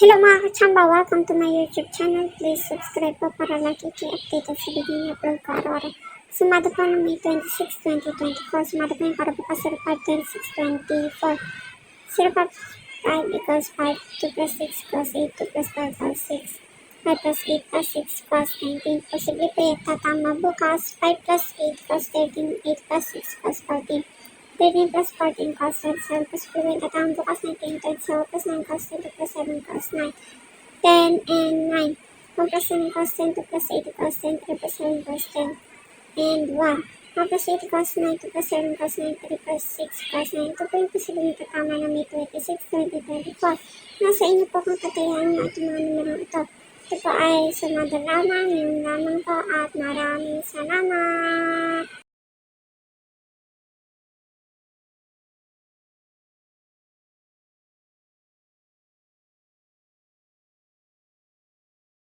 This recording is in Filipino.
Hello mga kachamba! Welcome to my YouTube channel. Please subscribe po para lagi kayo updated sa video niya upload ko araw-araw. Sumado po ng May 26, 2024. Sumado po yung karabukas 05, 26, 24. 05, equals 5, 2 plus 6 equals 8, 2 plus 5 equals 6. 5 plus 8 plus 6 equals 19. Posible po yung tatama bukas. 5 plus 8 equals 13, 8 plus 6 equals 14. 13 plus 14 equals 27. Posible po yung tatama bukas 19, 27 plus 9 equals 20 plus 7 equals 9. 10 and 9. 1 plus 7 equals 10, 2 plus 8 equals 10, 3 plus 7 equals 10. And 1. 1 plus 8 equals 9, 2 plus 7 equals 9, 3 plus 6 equals 9. Ito po yung posibleng tatama na May 26, 2024. Nasa inyo po kung tatayahan nyo at mga numerong ito. Ito po ay sumada lamang, lamang po at maraming salamat.